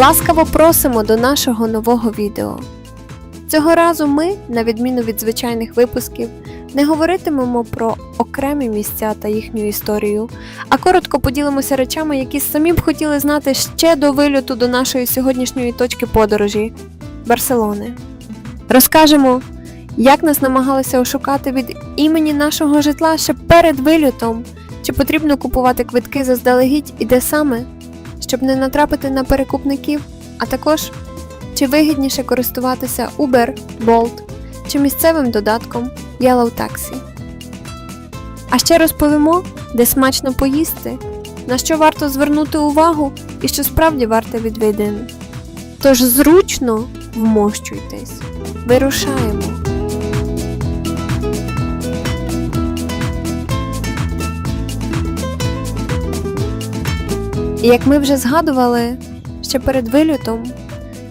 Ласкаво просимо до нашого нового відео. Цього разу ми, на відміну від звичайних випусків, не говоритимемо про окремі місця та їхню історію, а коротко поділимося речами, які самі б хотіли знати ще до вильоту до нашої сьогоднішньої точки подорожі Барселони. Розкажемо, як нас намагалися ошукати від імені нашого житла ще перед вильотом, чи потрібно купувати квитки заздалегідь і де саме, щоб не натрапити на перекупників, а також чи вигідніше користуватися Uber, Bolt чи місцевим додатком Yellow Taxi. А ще розповімо, де смачно поїсти, на що варто звернути увагу і що справді варте відвідин. Тож зручно вмощуйтесь. Вирушаємо. І як ми вже згадували, ще перед вильотом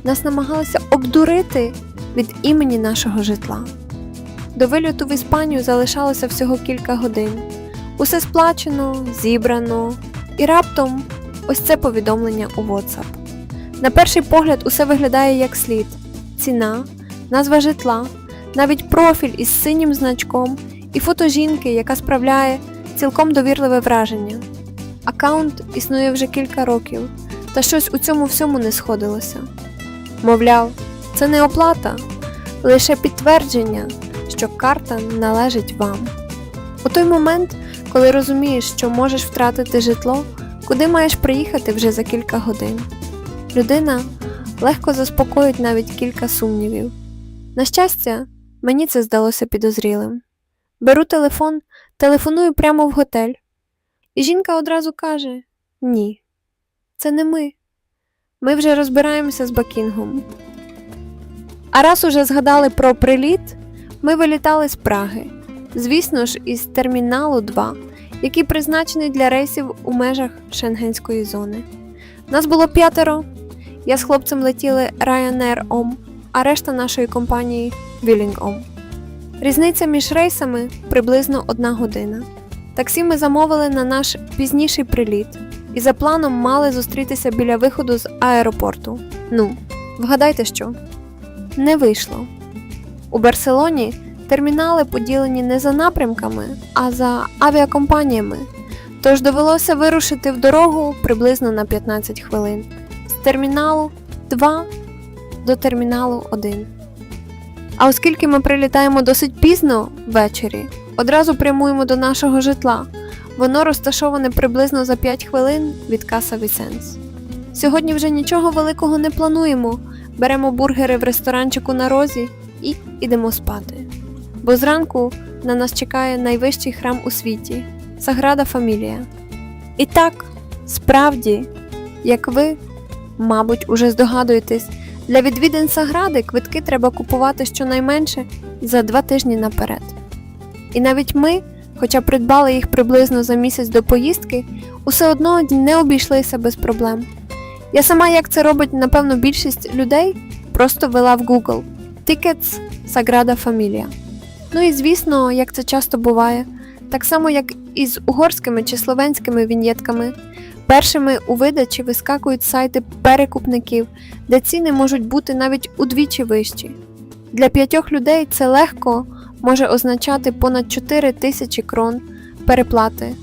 нас намагалися обдурити від імені нашого житла. До вильоту в Іспанію залишалося всього кілька годин. Усе сплачено, зібрано, і раптом ось це повідомлення у WhatsApp. На перший погляд усе виглядає як слід: ціна, назва житла, навіть профіль із синім значком і фото жінки, яка справляє цілком довірливе враження. Аккаунт існує вже кілька років, та щось у цьому всьому не сходилося. Мовляв, це не оплата, лише підтвердження, що карта належить вам. У той момент, коли розумієш, що можеш втратити житло, куди маєш приїхати вже за кілька годин. Людина легко заспокоїть навіть кілька сумнівів. На щастя, мені це здалося підозрілим. Беру телефон, телефоную прямо в готель. І жінка одразу каже: Ні, це не ми. Ми вже розбираємося з Бакінгом. А раз уже згадали про приліт, ми вилітали з Праги, звісно ж, із терміналу 2, який призначений для рейсів у межах Шенгенської зони. Нас було п'ятеро. Я з хлопцем летіли Ryanair OM, а решта нашої компанії Willing OM. Різниця між рейсами приблизно одна година. Таксі ми замовили на наш пізніший приліт і за планом мали зустрітися біля виходу з аеропорту. Ну, вгадайте що? Не вийшло. У Барселоні термінали поділені не за напрямками, а за авіакомпаніями. Тож довелося вирушити в дорогу приблизно на 15 хвилин з терміналу 2 до терміналу 1. А оскільки ми прилітаємо досить пізно ввечері, одразу прямуємо до нашого житла. Воно розташоване приблизно за 5 хвилин від Каса Вісенс. Сьогодні вже нічого великого не плануємо. Беремо бургери в ресторанчику на розі і йдемо спати. Бо зранку на нас чекає найвищий храм у світі Саграда Фамілія. І так, справді, як ви, мабуть, уже здогадуєтесь, для відвідин Сагради квитки треба купувати щонайменше за два тижні наперед. І навіть ми, хоча придбали їх приблизно за місяць до поїздки, усе одно не обійшлися без проблем. Я сама, як це робить, напевно, більшість людей, просто ввела в Google Tickets Sagrada Familia. Ну і звісно, як це часто буває, так само як і з угорськими чи словенськими вінєтками, першими у видачі вискакують сайти перекупників, де ціни можуть бути навіть удвічі вищі. Для п'ятьох людей це легко може означати понад 4 тисячі крон переплати.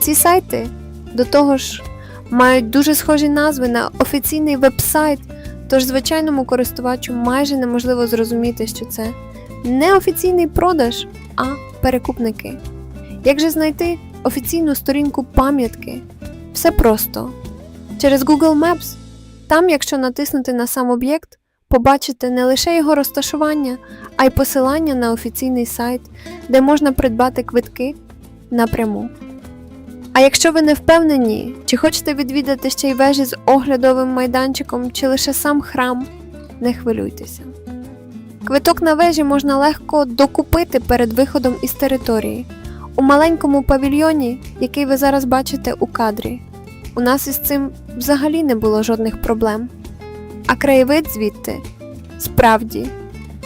Ці сайти до того ж мають дуже схожі назви на офіційний веб-сайт, тож звичайному користувачу майже неможливо зрозуміти, що це не офіційний продаж, а перекупники. Як же знайти офіційну сторінку пам'ятки? Все просто. Через Google Maps. Там, якщо натиснути на сам об'єкт, побачите не лише його розташування, а й посилання на офіційний сайт, де можна придбати квитки напряму. А якщо ви не впевнені, чи хочете відвідати ще й вежі з оглядовим майданчиком, чи лише сам храм, не хвилюйтеся. Квиток на вежі можна легко докупити перед виходом із території у маленькому павільйоні, який ви зараз бачите у кадрі. У нас із цим взагалі не було жодних проблем. А краєвид звідти справді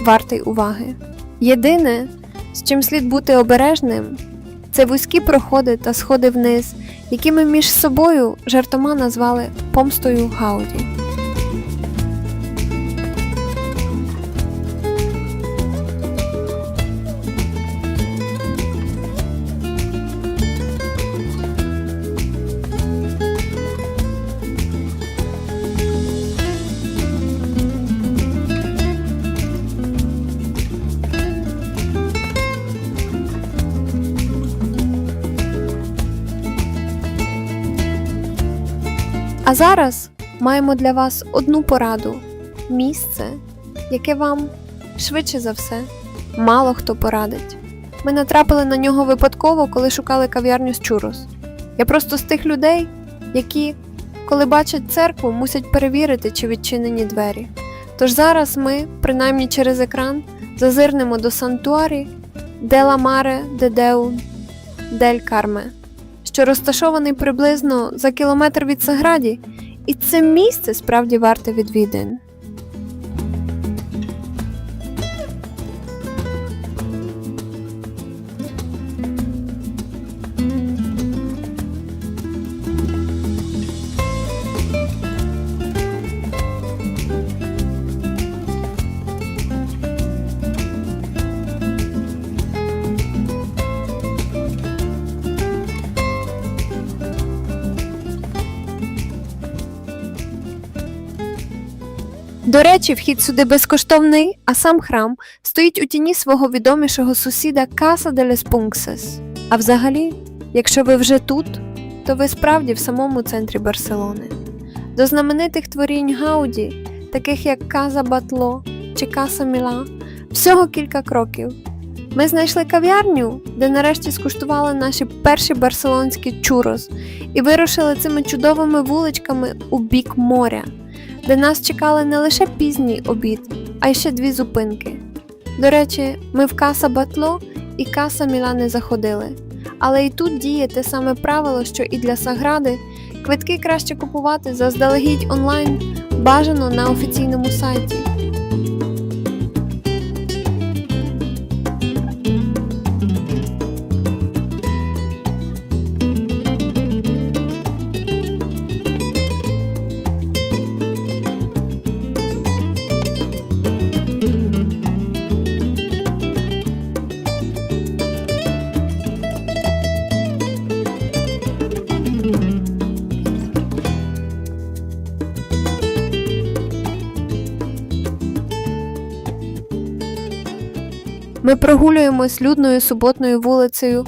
вартий уваги. Єдине, з чим слід бути обережним, це вузькі проходи та сходи вниз, які ми між собою жартома назвали помстою Гауді. Зараз маємо для вас одну пораду місце, яке вам швидше за все мало хто порадить. Ми натрапили на нього випадково, коли шукали кав'ярню з чурос. Я просто з тих людей, які, коли бачать церкву, мусять перевірити, чи відчинені двері. Тож зараз ми, принаймні через екран, зазирнемо до сантуарі Дела Маре де Деу Дель Карме, що розташований приблизно за кілометр від Саграді, і це місце справді варте відвідин. До речі, вхід сюди безкоштовний, а сам храм стоїть у тіні свого відомішого сусіда de les Punxes. А взагалі, якщо ви вже тут, то ви справді в самому центрі Барселони. До знаменитих творінь Гауді, таких як Каза Батло чи Каса Міла, всього кілька кроків. Ми знайшли кав'ярню, де нарешті скуштували наші перші барселонські чурос і вирушили цими чудовими вуличками у бік моря де нас чекали не лише пізній обід, а й ще дві зупинки. До речі, ми в Каса Батло і Каса Мілани заходили, але і тут діє те саме правило, що і для Сагради, квитки краще купувати заздалегідь онлайн, бажано на офіційному сайті. Ми прогулюємось людною суботною вулицею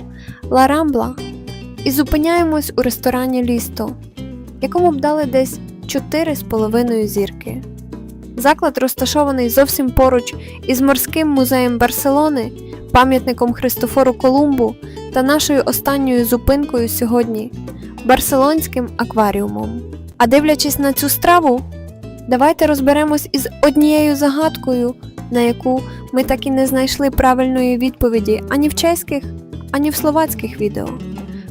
Ла Рамбла і зупиняємось у ресторані Лісто, якому б дали десь 4,5 зірки. Заклад розташований зовсім поруч із морським музеєм Барселони, пам'ятником Христофору Колумбу та нашою останньою зупинкою сьогодні Барселонським акваріумом. А дивлячись на цю страву, давайте розберемось із однією загадкою, на яку ми так і не знайшли правильної відповіді ані в чеських, ані в словацьких відео.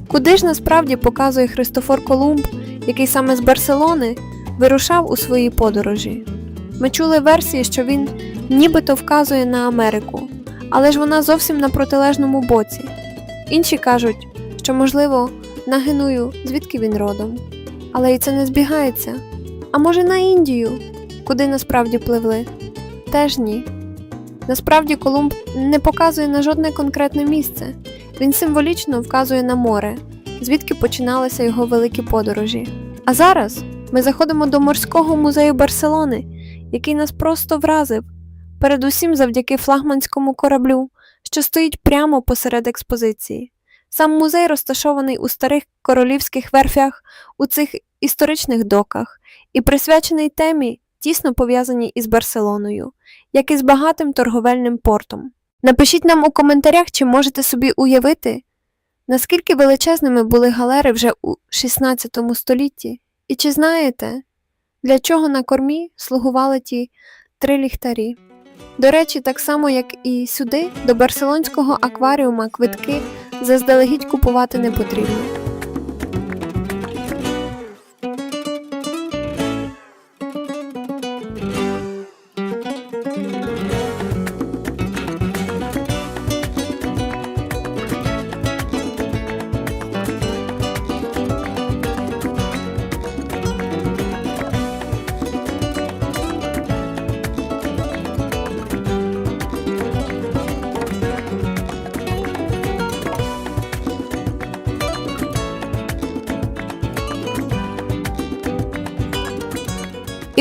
Куди ж насправді показує Христофор Колумб, який саме з Барселони вирушав у своїй подорожі? Ми чули версії, що він нібито вказує на Америку, але ж вона зовсім на протилежному боці. Інші кажуть, що, можливо, на Геную, звідки він родом. Але і це не збігається. А може на Індію, куди насправді пливли? Теж ні. Насправді Колумб не показує на жодне конкретне місце. Він символічно вказує на море, звідки починалися його великі подорожі. А зараз ми заходимо до морського музею Барселони, який нас просто вразив, передусім завдяки флагманському кораблю, що стоїть прямо посеред експозиції. Сам музей розташований у старих королівських верфях у цих історичних доках і присвячений темі, тісно пов'язаній із Барселоною, як і з багатим торговельним портом. Напишіть нам у коментарях, чи можете собі уявити, наскільки величезними були галери вже у 16 столітті, і чи знаєте, для чого на кормі слугували ті три ліхтарі. До речі, так само як і сюди, до барселонського акваріума квитки заздалегідь купувати не потрібно.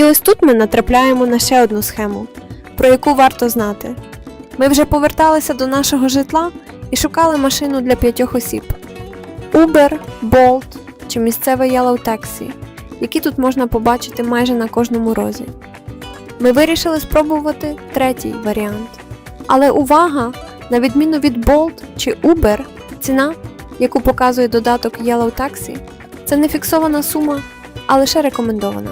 Ось тут ми натрапляємо на ще одну схему, про яку варто знати. Ми вже поверталися до нашого житла і шукали машину для п'ятьох осіб: Uber, Bolt чи місцеве Yellow Taxi. які тут можна побачити майже на кожному розі. Ми вирішили спробувати третій варіант. Але увага! На відміну від Bolt чи Uber, ціна, яку показує додаток Yellow Taxi, це не фіксована сума, а лише рекомендована.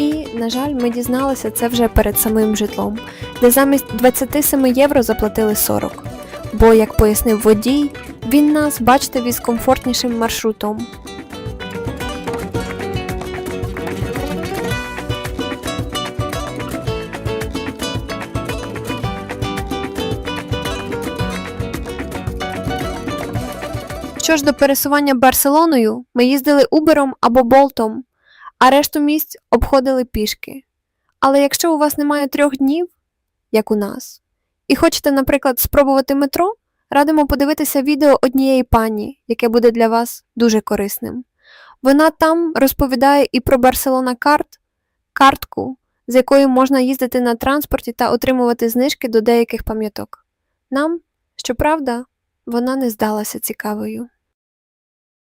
І, на жаль, ми дізналися це вже перед самим житлом, де замість 27 євро заплатили 40. Бо, як пояснив водій, він нас, бачите, віз комфортнішим маршрутом. Що ж до пересування Барселоною, ми їздили Убером або Болтом, а решту місць обходили пішки. Але якщо у вас немає трьох днів, як у нас, і хочете, наприклад, спробувати метро, радимо подивитися відео однієї пані, яке буде для вас дуже корисним. Вона там розповідає і про Барселона карт, картку, з якою можна їздити на транспорті та отримувати знижки до деяких пам'яток. Нам, щоправда, вона не здалася цікавою.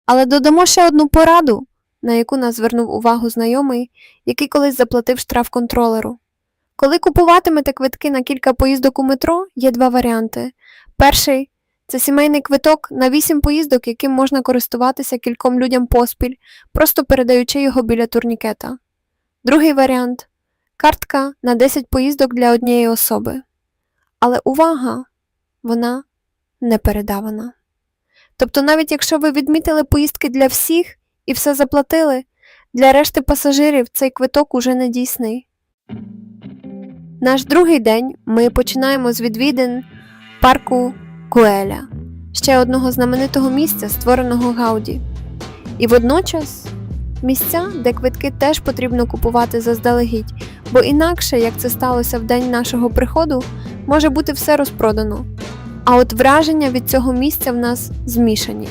Але додамо ще одну пораду, на яку нас звернув увагу знайомий, який колись заплатив штраф контролеру. Коли купуватимете квитки на кілька поїздок у метро, є два варіанти. Перший це сімейний квиток на 8 поїздок, яким можна користуватися кільком людям поспіль, просто передаючи його біля турнікета. Другий варіант картка на 10 поїздок для однієї особи. Але увага! Вона не передавана. Тобто, навіть якщо ви відмітили поїздки для всіх і все заплатили, для решти пасажирів цей квиток уже не дійсний. Наш другий день ми починаємо з відвідин парку Куеля, ще одного знаменитого місця, створеного Гауді. І водночас місця, де квитки теж потрібно купувати заздалегідь, бо інакше, як це сталося в день нашого приходу, може бути все розпродано. А от враження від цього місця в нас змішані.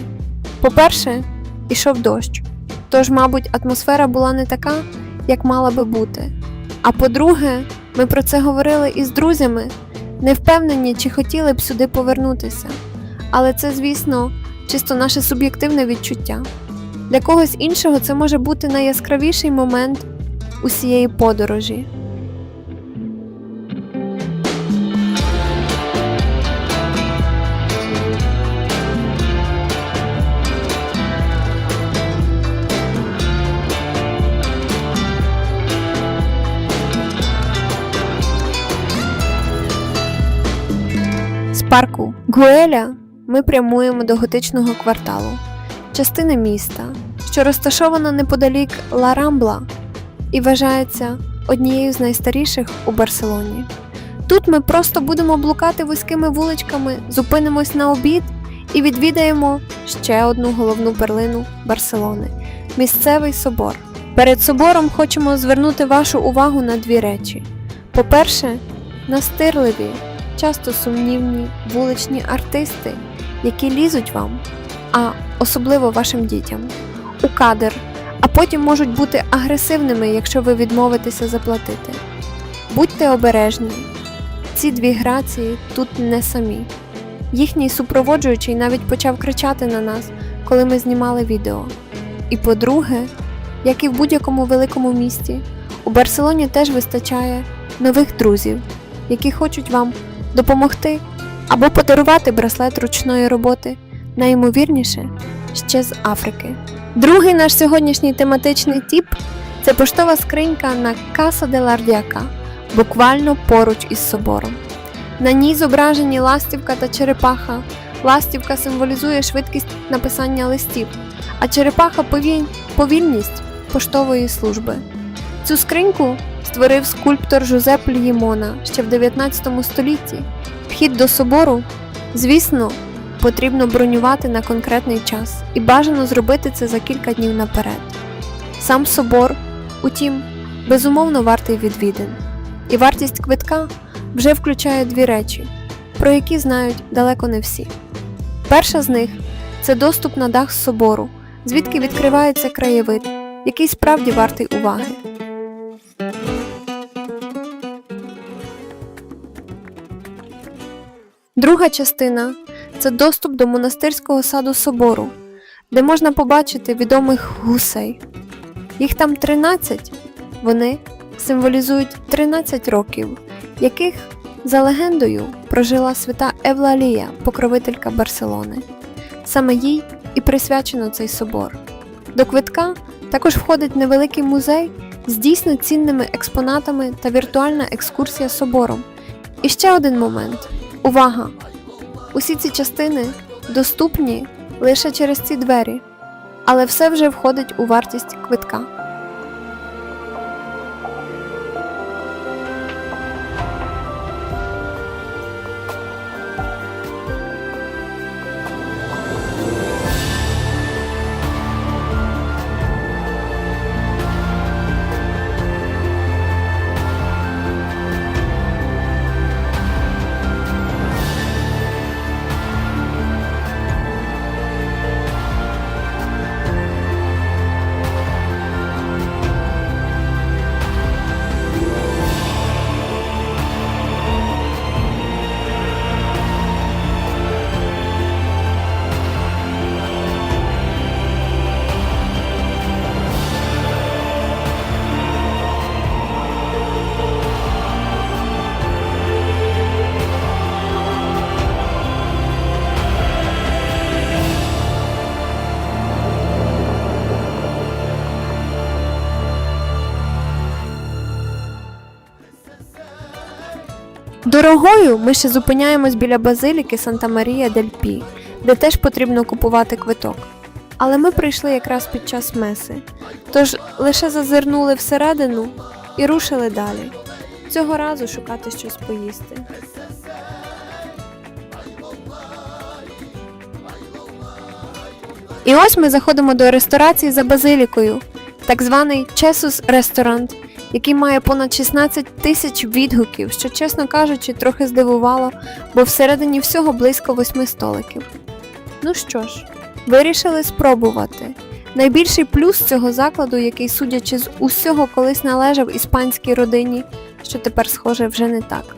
По-перше, ішов дощ, тож, мабуть, атмосфера була не така, як мала би бути. А по-друге, ми про це говорили із друзями, не впевнені, чи хотіли б сюди повернутися. Але це, звісно, чисто наше суб'єктивне відчуття. Для когось іншого це може бути найяскравіший момент усієї подорожі. Парку Гуеля ми прямуємо до готичного кварталу, частини міста, що розташована неподалік Ла Рамбла і вважається однією з найстаріших у Барселоні. Тут ми просто будемо блукати вузькими вуличками, зупинимось на обід і відвідаємо ще одну головну перлину Барселони місцевий собор. Перед собором хочемо звернути вашу увагу на дві речі: по-перше, настирливі часто сумнівні вуличні артисти, які лізуть вам, а особливо вашим дітям, у кадр, а потім можуть бути агресивними, якщо ви відмовитеся заплатити. Будьте обережні, ці дві грації тут не самі. Їхній супроводжуючий навіть почав кричати на нас, коли ми знімали відео. І по-друге, як і в будь-якому великому місті, у Барселоні теж вистачає нових друзів, які хочуть вам допомогти або подарувати браслет ручної роботи, найімовірніше ще з Африки. Другий наш сьогоднішній тематичний тіп це поштова скринька на Каса де Лардяка, буквально поруч із собором. На ній зображені ластівка та черепаха. Ластівка символізує швидкість написання листів, а черепаха повіль- повільність поштової служби. Цю скриньку створив скульптор Жозеп Льїмона ще в 19 столітті. Вхід до собору, звісно, потрібно бронювати на конкретний час і бажано зробити це за кілька днів наперед. Сам собор, утім, безумовно вартий відвідин, і вартість квитка вже включає дві речі, про які знають далеко не всі. Перша з них це доступ на дах собору, звідки відкривається краєвид, який справді вартий уваги. Друга частина це доступ до монастирського саду собору, де можна побачити відомих гусей. Їх там 13. Вони символізують 13 років, яких, за легендою, прожила свята Евлалія, покровителька Барселони. Саме їй і присвячено цей собор. До квитка також входить невеликий музей з дійсно цінними експонатами та віртуальна екскурсія собором. І ще один момент. Увага! Усі ці частини доступні лише через ці двері, але все вже входить у вартість квитка. Дорогою ми ще зупиняємось біля базиліки Санта Марія дель Пі, де теж потрібно купувати квиток. Але ми прийшли якраз під час меси, тож лише зазирнули всередину і рушили далі. Цього разу шукати щось поїсти. І ось ми заходимо до ресторації за базилікою, так званий Чесус Ресторант, який має понад 16 тисяч відгуків, що, чесно кажучи, трохи здивувало, бо всередині всього близько восьми столиків. Ну що ж, вирішили спробувати. Найбільший плюс цього закладу, який, судячи з усього, колись належав іспанській родині, що тепер схоже вже не так,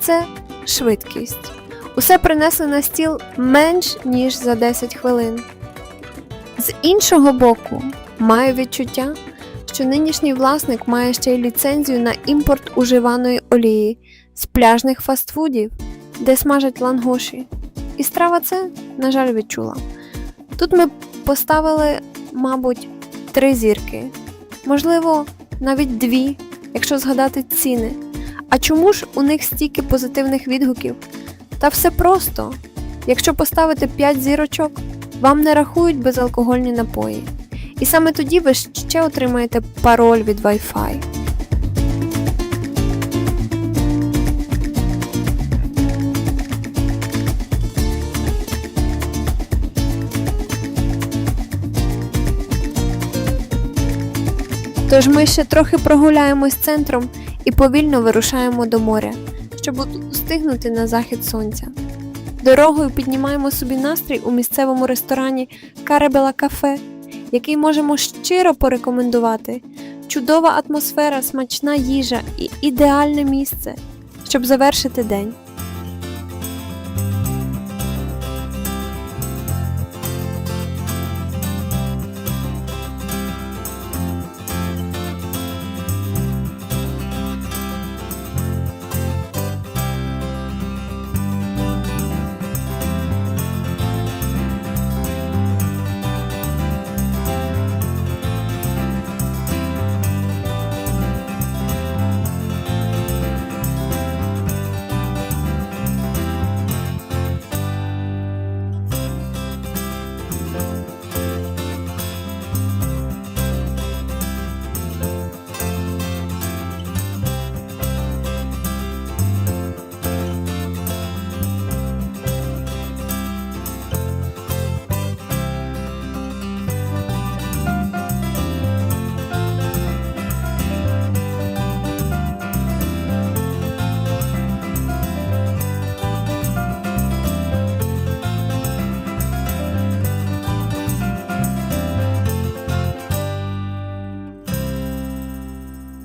це швидкість. Усе принесли на стіл менш ніж за 10 хвилин. З іншого боку, маю відчуття, що нинішній власник має ще й ліцензію на імпорт уживаної олії з пляжних фастфудів, де смажать лангоші. І страва це, на жаль, відчула. Тут ми поставили, мабуть, три зірки, можливо, навіть дві, якщо згадати ціни. А чому ж у них стільки позитивних відгуків? Та все просто. Якщо поставити 5 зірочок, вам не рахують безалкогольні напої. І саме тоді ви ще отримаєте пароль від Wi-Fi. Тож ми ще трохи прогуляємось центром і повільно вирушаємо до моря, щоб устигнути на захід сонця. Дорогою піднімаємо собі настрій у місцевому ресторані Каребела Кафе, який можемо щиро порекомендувати. Чудова атмосфера, смачна їжа і ідеальне місце, щоб завершити день.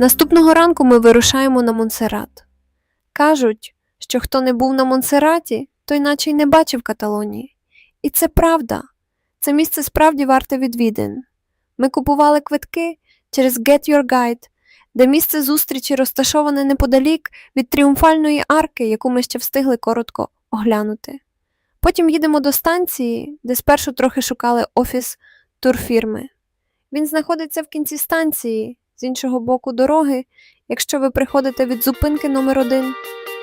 Наступного ранку ми вирушаємо на Монсеррат. Кажуть, що хто не був на Монсерраті, той наче й не бачив Каталонії. І це правда. Це місце справді варте відвідин. Ми купували квитки через Get Your Guide, де місце зустрічі розташоване неподалік від тріумфальної арки, яку ми ще встигли коротко оглянути. Потім їдемо до станції, де спершу трохи шукали офіс турфірми. Він знаходиться в кінці станції, з іншого боку дороги, якщо ви приходите від зупинки номер 1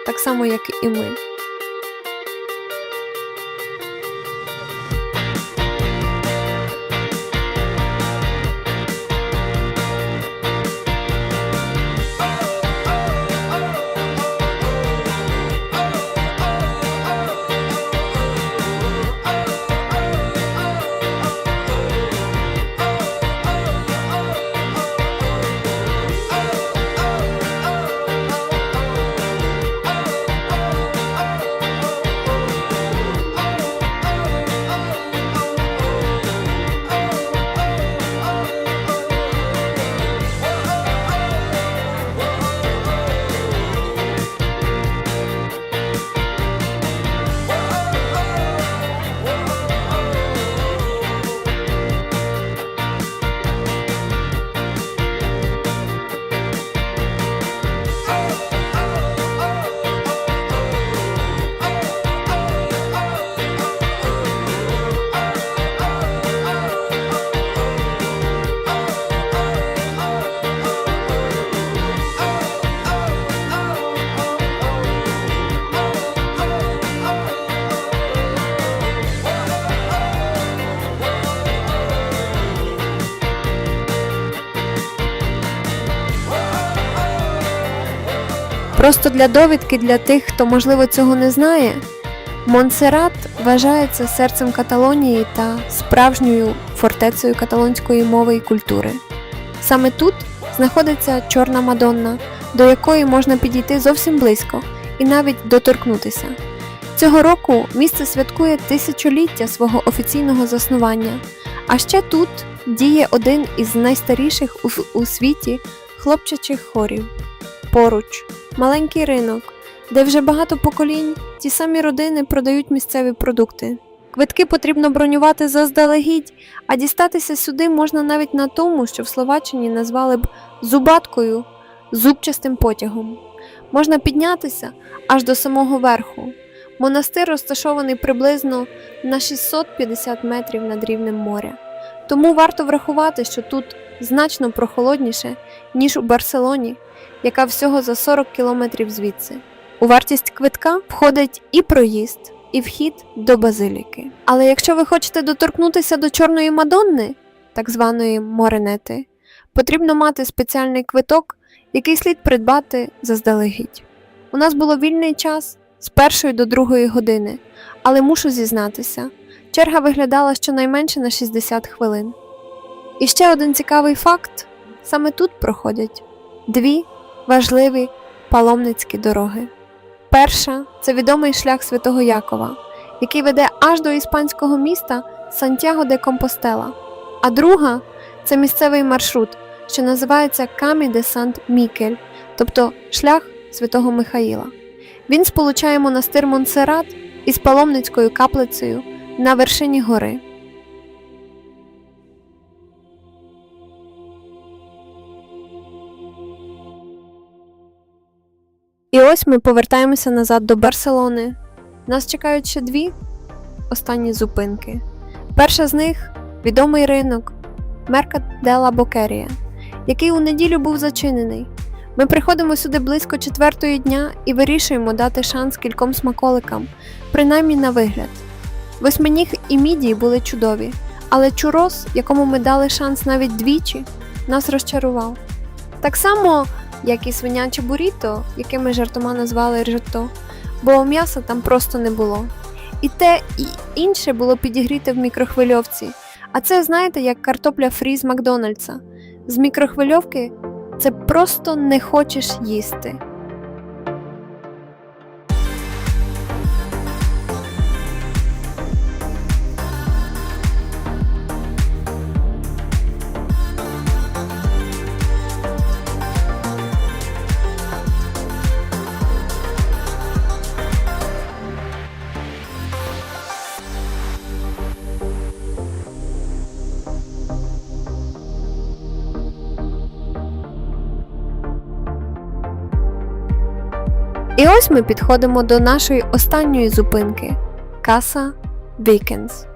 так само, як і ми. Просто для довідки для тих, хто можливо цього не знає, Монсеррат вважається серцем Каталонії та справжньою фортецею каталонської мови і культури. Саме тут знаходиться Чорна Мадонна, до якої можна підійти зовсім близько і навіть доторкнутися. Цього року місце святкує тисячоліття свого офіційного заснування, а ще тут діє один із найстаріших у світі хлопчачих хорів. Поруч маленький ринок, де вже багато поколінь ті самі родини продають місцеві продукти. Квитки потрібно бронювати заздалегідь, а дістатися сюди можна навіть на тому, що в Словаччині назвали б зубаткою, зубчастим потягом. Можна піднятися аж до самого верху. Монастир розташований приблизно на 650 метрів над рівнем моря. Тому варто врахувати, що тут значно прохолодніше, ніж у Барселоні, яка всього за 40 кілометрів звідси. У вартість квитка входить і проїзд, і вхід до базиліки. Але якщо ви хочете доторкнутися до Чорної Мадонни, так званої Моренети, потрібно мати спеціальний квиток, який слід придбати заздалегідь. У нас було вільний час з першої до другої години, але мушу зізнатися, черга виглядала щонайменше на 60 хвилин. І ще один цікавий факт: саме тут проходять дві важливі паломницькі дороги. Перша це відомий шлях Святого Якова, який веде аж до іспанського міста Сантьяго де Компостела, а друга це місцевий маршрут, що називається Камі де Сант Мікель, тобто шлях Святого Михаїла. Він сполучає монастир Монсеррат із паломницькою каплицею на вершині гори. І ось ми повертаємося назад до Барселони. Нас чекають ще дві останні зупинки. Перша з них відомий ринок Мерка Дела Бокерія, який у неділю був зачинений. Ми приходимо сюди близько четвертої дня і вирішуємо дати шанс кільком смаколикам, принаймні на вигляд. Восьминіг і мідії були чудові, але чурос, якому ми дали шанс навіть двічі, нас розчарував. Так само як і свиняче буріто, яке ми жартома назвали ржато, бо м'яса там просто не було. І те, і інше було підігріте в мікрохвильовці. А це, знаєте, як картопля фрі з Макдональдса. З мікрохвильовки це просто не хочеш їсти. Ось ми підходимо до нашої останньої зупинки Каса Вікенс.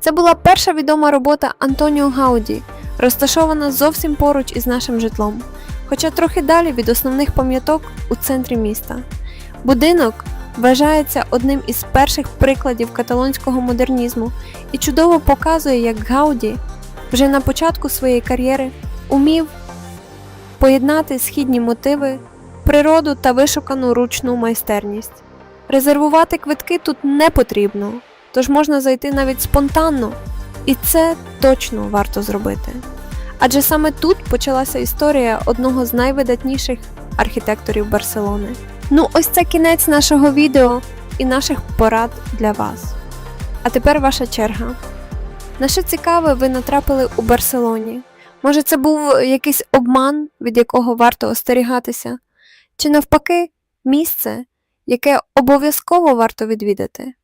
Це була перша відома робота Антоніо Гауді, розташована зовсім поруч із нашим житлом, хоча трохи далі від основних пам'яток у центрі міста. Будинок вважається одним із перших прикладів каталонського модернізму і чудово показує, як Гауді вже на початку своєї кар'єри умів поєднати східні мотиви, природу та вишукану ручну майстерність. Резервувати квитки тут не потрібно, тож можна зайти навіть спонтанно, і це точно варто зробити. Адже саме тут почалася історія одного з найвидатніших архітекторів Барселони. Ну, ось це кінець нашого відео і наших порад для вас. А тепер ваша черга. На що цікаве ви натрапили у Барселоні? Може, це був якийсь обман, від якого варто остерігатися? Чи навпаки, місце, яке обов'язково варто відвідати?